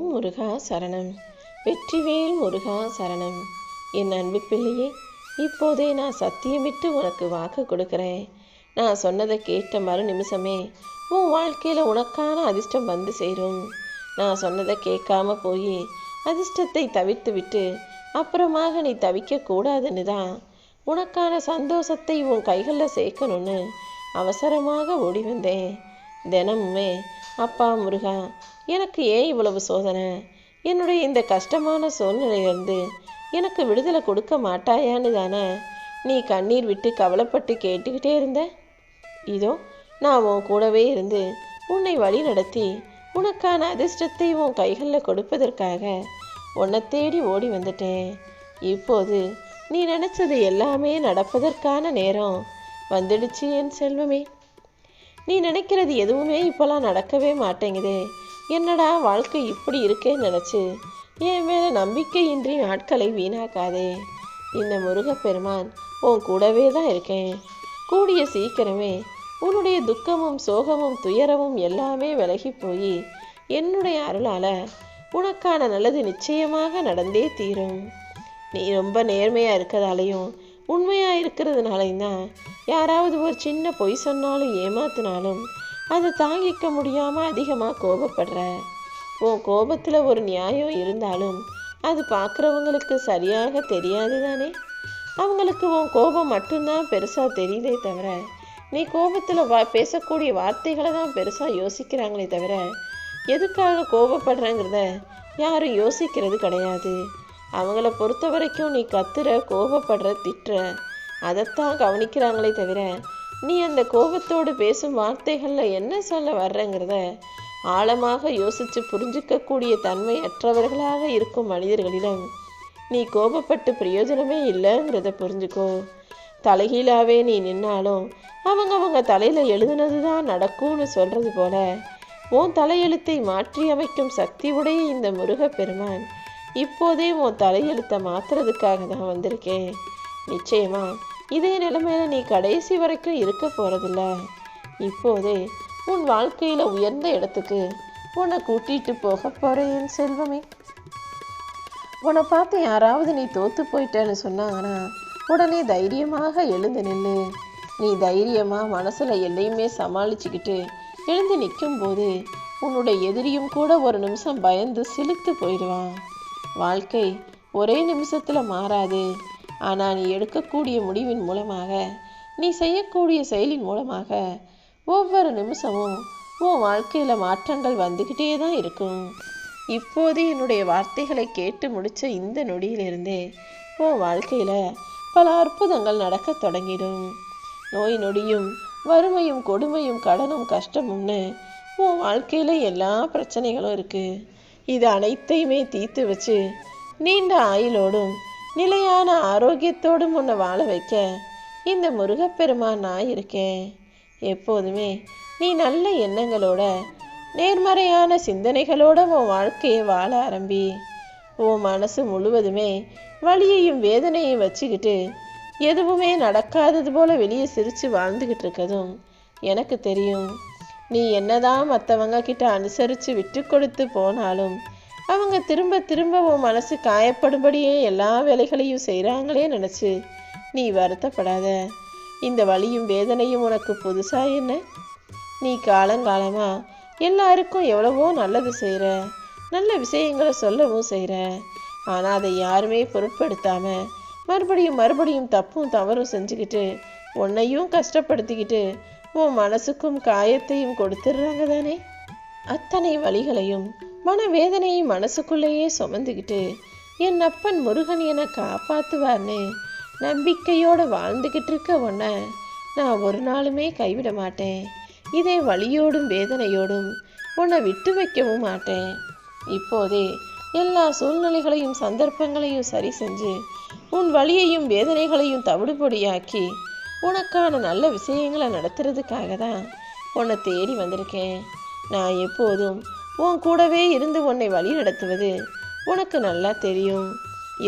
ஓம் முருகா சரணம். வெற்றிவேல் முருகா சரணம். என் அன்பு பிள்ளையே இப்போதே நான் சத்தியமிட்டு உனக்கு வாக்கு கொடுக்குறேன். நான் சொன்னதை கேட்ட மறு நிமிஷமே உன் வாழ்க்கையில் உனக்கான அதிர்ஷ்டம் வந்து சேரும். நான் சொன்னதை கேட்காம போய் அதிர்ஷ்டத்தை தவிர்த்து விட்டு அப்புறமாக நீ தவிக்கக்கூடாதுன்னு தான். உனக்கான சந்தோஷத்தை உன் கைகளில் சேர்க்கணும்னு அவசரமாக ஓடி வந்தேன். தினமுமே அப்பா முருகா எனக்கு ஏன் இவ்வளவு சோதனை? என்னுடைய இந்த கஷ்டமான சூழ்நிலையிலிருந்து எனக்கு விடுதலை கொடுக்க மாட்டாயான்னு தானே? நீ கண்ணீர் விட்டு கவலைப்பட்டு கேட்டுக்கிட்டே இருந்த? இதோ நான் உன் கூடவே இருந்து உன்னை வழி நடத்தி உனக்கான அதிர்ஷ்டத்தை உன் கைகளில் கொடுப்பதற்காக உன்னை தேடி ஓடி வந்துட்டேன். இப்போது நீ நினச்சது எல்லாமே நடப்பதற்கான நேரம் வந்துடுச்சு என் செல்வமே. நீ நினைக்கிறது எதுவுமே இப்போலாம் நடக்கவே மாட்டேங்குதே. என்னடா வாழ்க்கை இப்படி இருக்கேன்னு நினச்சி? என் மேலே நம்பிக்கையின்றி நாட்களை வீணாக்காதே. இந்த முருகப்பெருமான் உன் கூடவே தான் இருக்கேன். கூடிய சீக்கிரமே உன்னுடைய துக்கமும் சோகமும் துயரமும் எல்லாமே விலகி போய் என்னுடைய அருளால் உனக்கான நல்லது நிச்சயமாக நடந்தே தீரும். நீ ரொம்ப நேர்மையாக இருக்கிறதாலையும் உண்மையாக இருக்கிறதுனாலையும் தான் யாராவது ஒரு சின்ன பொய் சொன்னாலும் ஏமாத்தினாலும் அதை தாங்கிக்க முடியாமல் அதிகமாக கோபப்படுற. உன் கோபத்தில் ஒரு நியாயம் இருந்தாலும் அது பார்க்குறவங்களுக்கு சரியாக தெரியாது தானே அவங்களுக்கு உன் கோபம் மட்டும்தான் பெருசாக தெரியுதே தவிர நீ கோபத்தில் வா பேசக்கூடிய வார்த்தைகளை தான் பெருசாக யோசிக்கிறாங்களே தவிர எதுக்காக கோபப்படுறேங்கிறத யாரும் யோசிக்கிறது கிடையாது. அவங்கள பொறுத்த வரைக்கும் நீ கத்துற கோபப்படுற திட்டுற அதைத்தான் கவனிக்கிறாங்களே தவிர நீ அந்த கோபத்தோடு பேசும் வார்த்தைகளில் என்ன சொல்ல வர்றங்கிறத ஆழமாக யோசித்து புரிஞ்சிக்கக்கூடிய தன்மை அற்றவர்களாக இருக்கும் மனிதர்களிடம் நீ கோபப்பட்டு பிரயோஜனமே இல்லைங்கிறத புரிஞ்சுக்கோ. தலைகீழாவே நீ நின்னாலும் அவங்க அவங்க தலையில் எழுதுனது தான் நடக்கும்னு சொல்கிறது போல உன் தலையெழுத்தை மாற்றி அமைக்கும் சக்தி உடைய இந்த முருகப்பெருமான் இப்போதே உன் தலையெழுத்தை மாத்துறதுக்காக தான் வந்திருக்கேன். நிச்சயமா இதே நிலைமையில நீ கடைசி வரைக்கும் இருக்க போறதில்ல. இப்போதே உன் வாழ்க்கையில உயர்ந்த இடத்துக்கு உன்னை கூட்டிட்டு போக போறேன் செல்வமே. உன்னை பார்த்து யாராவது நீ தோத்து போயிட்டேன்னு சொன்னாங்கன்னா உடனே தைரியமாக எழுந்து நில்லு. நீ தைரியமா மனசுல எல்லையுமே சமாளிச்சுக்கிட்டு எழுந்து நிற்கும்போது உன்னுடைய எதிரியும் கூட ஒரு நிமிஷம் பயந்து சிலுத்து போயிடுவான். வாழ்க்கை ஒரே நிமிஷத்துல மாறாது. ஆனால் நீ எடுக்கக்கூடிய முடிவின் மூலமாக நீ செய்யக்கூடிய செயலின் மூலமாக ஒவ்வொரு நிமிஷமும் உன் வாழ்க்கையில் மாற்றங்கள் வந்துக்கிட்டே தான் இருக்கும். இப்போது என்னுடைய வார்த்தைகளை கேட்டு முடித்த இந்த நொடியிலிருந்தே உன் வாழ்க்கையில் பல அற்புதங்கள் நடக்க தொடங்கிடும். நோய் நொடியும் வறுமையும் கொடுமையும் கடனும் கஷ்டமும்னு உன் வாழ்க்கையில் எல்லா பிரச்சனைகளும் இருக்குது இது அனைத்தையுமே தீர்த்து வச்சு நீண்ட ஆயுளோடும் நிலையான ஆரோக்கியத்தோடும் உன்னை வாழ வைக்க இந்த முருகப்பெருமான் நான் இருக்கேன். எப்போதுமே நீ நல்ல எண்ணங்களோட நேர்மறையான சிந்தனைகளோட உன் வாழ்க்கையை வாழ ஆரம்பி. உன் மனசு முழுவதுமே வலியையும் வேதனையும் வச்சுக்கிட்டு எதுவுமே நடக்காதது போல வெளியே சிரித்து வாழ்ந்துக்கிட்டு இருக்கதும் எனக்கு தெரியும். நீ என்னதான் மற்றவங்க கிட்ட அனுசரித்து விட்டு கொடுத்து போனாலும் அவங்க திரும்ப திரும்ப உன் மனசு காயப்படும்படியே எல்லா வேலைகளையும் செய்கிறாங்களே நினச்சி நீ வருத்தப்படாத. இந்த வலியும் வேதனையும் உனக்கு புதுசாக என்ன? நீ காலங்காலமாக எல்லாருக்கும் எவ்வளவோ நல்லது செய்கிற நல்ல விஷயங்களை சொல்லவும் செய்கிற ஆனால் அதை யாருமே பொருட்படுத்தாமல் மறுபடியும் மறுபடியும் தப்பும் தவறும் செஞ்சுக்கிட்டு உன்னையும் கஷ்டப்படுத்திக்கிட்டு உன் மனசுக்கும் காயத்தையும் கொடுத்துட்றாங்க தானே? அத்தனை வழிகளையும் மனவேதனையை மனசுக்குள்ளேயே சுமந்துக்கிட்டு என் அப்பன் முருகன் என்னை காப்பாற்றுவார்னு நம்பிக்கையோடு வாழ்ந்துக்கிட்டு இருக்க உன்ன நான் ஒரு நாளுமே கைவிட மாட்டேன். இதே வழியோடும் வேதனையோடும் உன்னை விட்டு வைக்கவும் மாட்டேன் இப்போதே எல்லா சூழ்நிலைகளையும் சந்தர்ப்பங்களையும் சரி செஞ்சு உன் வழியையும் வேதனைகளையும் தவிடுபொடியாக்கி உனக்கான நல்ல விஷயங்களை நடத்துறதுக்காக தான் உன்னை தேடி வந்திருக்கேன். நான் எப்போதும் உன் கூடவே இருந்து உன்னை வழி நடத்துவது உனக்கு நல்லா தெரியும்.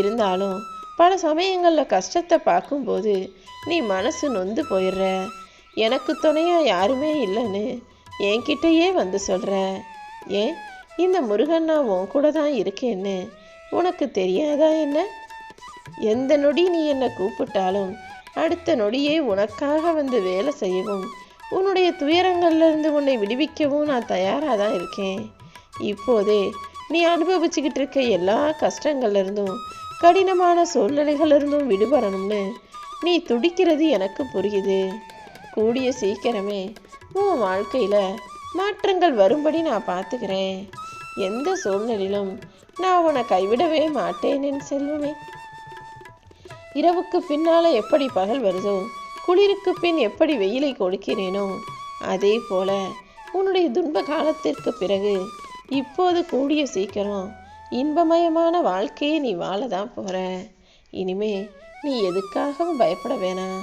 இருந்தாலும் பல சமயங்களில் கஷ்டத்தை பார்க்கும்போது நீ மனசு நொந்து போயிடுற. எனக்கு துணையாக யாருமே இல்லைன்னு என்கிட்டயே வந்து சொல்கிற ஏன்? இந்த முருகன் நான் உன் கூட தான் இருக்கேன்னு உனக்கு தெரியாதா என்ன? எந்த நொடி நீ என்னை கூப்பிட்டாலும் அடுத்த நொடியே உனக்காக வந்து வேலை செய்யவும் உன்னுடைய துயரங்கள்லேருந்து உன்னை விடுவிக்கவும் நான் தயாராக தான் இருக்கேன். இப்போதே நீ அனுபவிச்சுக்கிட்டு இருக்க எல்லா கஷ்டங்கள்லேருந்தும் கடினமான சூழ்நிலைகளிலிருந்தும் விடுபடணும்னு நீ துடிக்கிறது எனக்கு புரியுது. கூடிய சீக்கிரமே உன் வாழ்க்கையில் மாற்றங்கள் வரும்படி நான் பார்த்துக்கிறேன். எந்த சூழ்நிலையிலும் நான் உன்னை கைவிடவே மாட்டேன் என் செல்வமே. இரவுக்கு பின்னால் எப்படி பகல் வருதோ குளிருக்கு பின் எப்படி வெயிலை கொடுக்கிறேனோ அதே போல உன்னுடைய துன்ப காலத்திற்கு பிறகு இப்போது கூடிய சீக்கிரம். இன்பமயமான வாழ்க்கையை நீ வாழதான் போற. இனிமே நீ எதுக்காகவும் பயப்பட வேணாம்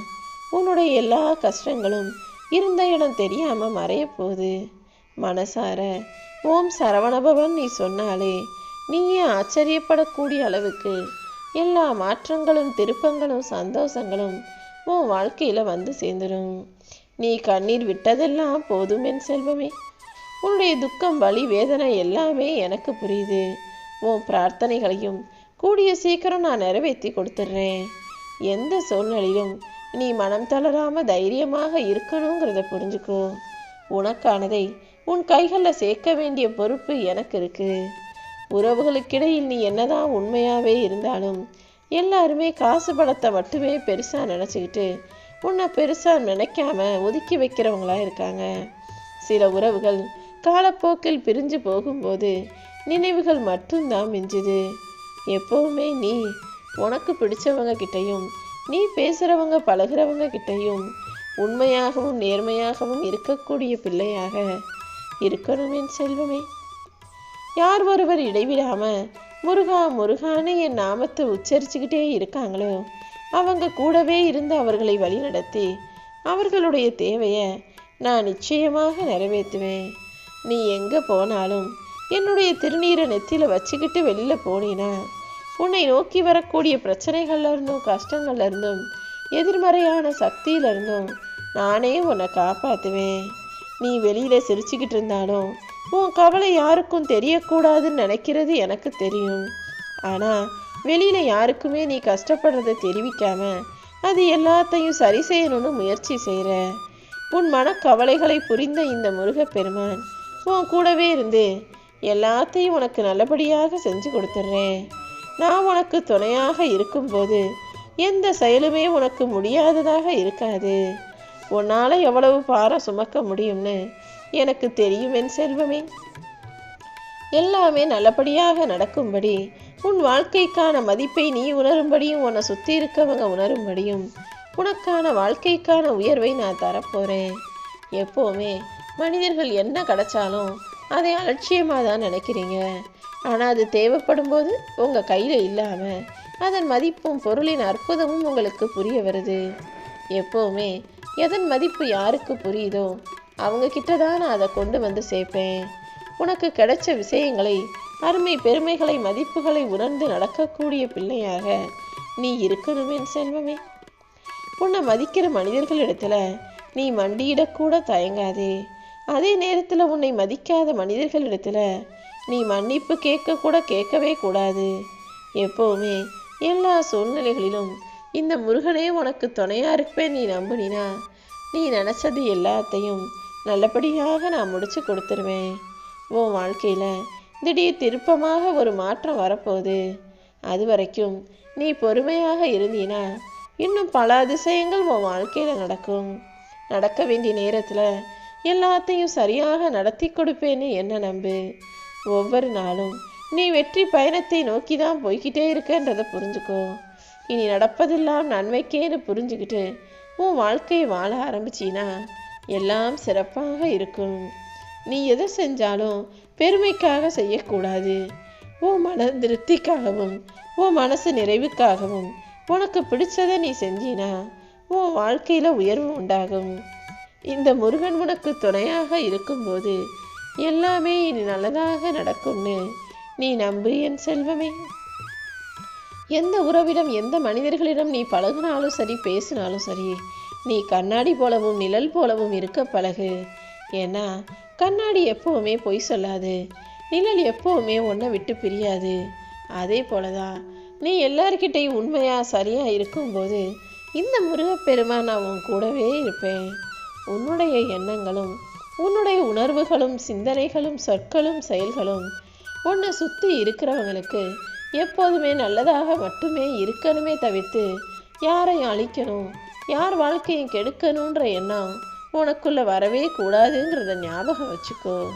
உன்னுடைய எல்லா கஷ்டங்களும் இருந்த இடம் தெரியாம மறைய போகுது. மனசார ஓம் சரவணபவன் நீ சொன்னாலே நீயே ஆச்சரியப்படக்கூடிய அளவுக்கு எல்லா மாற்றங்களும் திருப்பங்களும் சந்தோஷங்களும் உன் வாழ்க்கையில வந்து சேர்ந்துடும் நீ கண்ணீர் விட்டதெல்லாம் போதும் என் செல்வமே. உன்னுடைய துக்கம் வலி வேதனை எல்லாமே எனக்கு புரியுது. உன் பிரார்த்தனைகளையும் கூடிய சீக்கிரம் நான் நிறைவேற்றி கொடுத்துட்றேன். எந்த சூழ்நிலையிலும் நீ மனம் தளராம தைரியமாக இருக்கணுங்கிறத புரிஞ்சுக்கோ. உனக்கானதை உன் கைகளில் சேர்க்க வேண்டிய பொறுப்பு எனக்கு இருக்கு. உறவுகளுக்கிடையில் நீ என்னதான் உண்மையாகவே இருந்தாலும் எல்லாருமே காசு பணத்தை மட்டுமே பெருசாக நினச்சிக்கிட்டு உன்னை பெருசாக நினைக்காம ஒதுக்கி வைக்கிறவங்களா இருக்காங்க. சில உறவுகள் காலப்போக்கில் பிரிஞ்சு போகும்போது நினைவுகள் மட்டும்தான் மிஞ்சுது. எப்போவுமே நீ உனக்கு பிடிச்சவங்க கிட்டையும் நீ பேசுகிறவங்க பழகுறவங்க கிட்டையும் உண்மையாகவும் நேர்மையாகவும் இருக்கக்கூடிய பிள்ளையாக இருக்கணுமே செல்வமே. யார் ஒருவர் இடைவிடாமல் முருகா முருகான்னு என் நாமத்தை உச்சரிச்சுக்கிட்டே இருக்காங்களோ அவங்க கூடவே இருந்து அவர்களை வழிநடத்தி அவர்களுடைய தேவையை நான் நிச்சயமாக நிறைவேற்றுவேன். நீ எங்கே போனாலும் என்னுடைய திருநீரை நெத்தியில் வச்சுக்கிட்டு வெளியில் போனீனா உன்னை நோக்கி வரக்கூடிய பிரச்சனைகள்லேருந்தும் இருந்தும் இருந்தும் எதிர்மறையான சக்தியில இருந்தும் நானே உன்னை காப்பாற்றுவேன் நீ வெளியில் சிரிச்சுக்கிட்டு இருந்தாலும் உன் கவலை யாருக்கும் தெரியக்கூடாதுன்னு நினைக்கிறது எனக்கு தெரியும். ஆனால் வெளியில் யாருக்குமே நீ கஷ்டப்படுறதை தெரிவிக்காம அது எல்லாத்தையும் சரி செய்யணும்னு முயற்சி செய்கிற உன் மனக்கவலைகளை புரிந்த இந்த முருகப்பெருமான் உன் கூடவே இருந்து எல்லாத்தையும் உனக்கு நல்லபடியாக செஞ்சு கொடுத்துட்றேன். நான் உனக்கு துணையாக இருக்கும்போது எந்த செயலுமே உனக்கு முடியாததாக இருக்காது. உன்னால் எவ்வளவு பாரம் சுமக்க முடியும்னு எனக்கு தெரியும் என் செல்வமே. எல்லாமே நல்லபடியாக நடக்கும்படி உன் வாழ்க்கைக்கான மதிப்பை நீ உணரும்படியும் உன்னை சுற்றி இருக்கவங்க உணரும்படியும் உனக்கான வாழ்க்கைக்கான உயர்வை நான் தரப்போகிறேன் எப்போவுமே மனிதர்கள் என்ன கிடைச்சாலும் அதை அலட்சியமாக தான் நினைக்கிறீங்க. ஆனால் அது தேவைப்படும் போது உங்கள் கையில் இல்லாமல் அதன் மதிப்பும் பொருளின் அற்புதமும் உங்களுக்கு புரிய வருது. எப்போவுமே எதன் மதிப்பு யாருக்கு புரியுதோ அவங்க கிட்ட தான் நான் அதை கொண்டு வந்து சேர்ப்பேன். உனக்கு கிடைச்ச விஷயங்களை அருமை பெருமைகளை மதிப்புகளை உணர்ந்து நடக்கக்கூடிய பிள்ளையாக நீ இருக்கணுமே செல்வமே. உன்னை மதிக்கிற மனிதர்களிடத்துல நீ மண்டியிடக்கூட தயங்காதே. அதே நேரத்தில் உன்னை மதிக்காத மனிதர்களிடத்துல நீ மன்னிப்பு கேட்க கூட கேட்கவே கூடாது. எப்போவுமே எல்லா சூழ்நிலைகளிலும் இந்த முருகனே உனக்கு துணையா இருப்பேன் நீ நம்புனினா நீ நினச்சது எல்லாத்தையும் நல்லபடியாக நான் முடிச்சு கொடுத்துருவேன். உன் வாழ்க்கையில் திடீர் திருப்பமாக ஒரு மாற்றம் வரப்போகுது. அது வரைக்கும் நீ பொறுமையாக இருந்தீனா இன்னும் பல அதிசயங்கள் உன் வாழ்க்கையில் நடக்கும். நடக்க வேண்டிய நேரத்தில் எல்லாத்தையும் சரியாக நடத்தி கொடுப்பேன்னு என்ன நம்பு? ஒவ்வொரு நாளும் நீ வெற்றி பயணத்தை நோக்கி தான் போய்கிட்டே இருக்கன்றதை புரிஞ்சுக்கோ. இனி நடப்பதெல்லாம் நன்மைக்கேன்னு புரிஞ்சுக்கிட்டு உன் வாழ்க்கையை வாழ ஆரம்பிச்சினா எல்லாம் சிறப்பாக இருக்கும். நீ எதை செஞ்சாலும் பெருமைக்காக செய்யக்கூடாது. உன் மன திருப்திக்காகவும் உன் மனசு நிறைவுக்காகவும் உனக்கு பிடிச்சதை நீ செஞ்சினா உன் வாழ்க்கையில் உயர்வு உண்டாகும். இந்த முருகன் உனக்கு துணையாக இருக்கும்போது எல்லாமே இனி நல்லதாக நடக்கும்னு நீ நம்பு என் செல்வமே. எந்த உறவிடம் எந்த மனிதர்களிடம் நீ பழகினாலும் சரி பேசினாலும் சரி நீ கண்ணாடி போலவும் நிழல் போலவும் இருக்க பழகு. ஏன்னா கண்ணாடி எப்பவுமே பொய் சொல்லாது. நிழல் எப்போவுமே ஒன்றை விட்டு பிரியாது. அதே போலதான் நீ எல்லார்கிட்டையும் உண்மையாக சரியாக இருக்கும்போது இந்த முருகப்பெருமான் நான் உன் கூடவே இருப்பேன். உன்னுடைய எண்ணங்களும் உன்னுடைய உணர்வுகளும் சிந்தனைகளும் சொற்களும் செயல்களும் உன்னை சுற்றி இருக்கிறவங்களுக்கு எப்போதுமே நல்லதாக மட்டுமே இருக்கணுமே தவிர்த்து யாரையும் அழிக்கணும் யார் வாழ்க்கையை கெடுக்கணுன்ற எண்ணம் உனக்குள்ளே வரவே கூடாதுங்கிறத ஞாபகம் வச்சுக்கோ.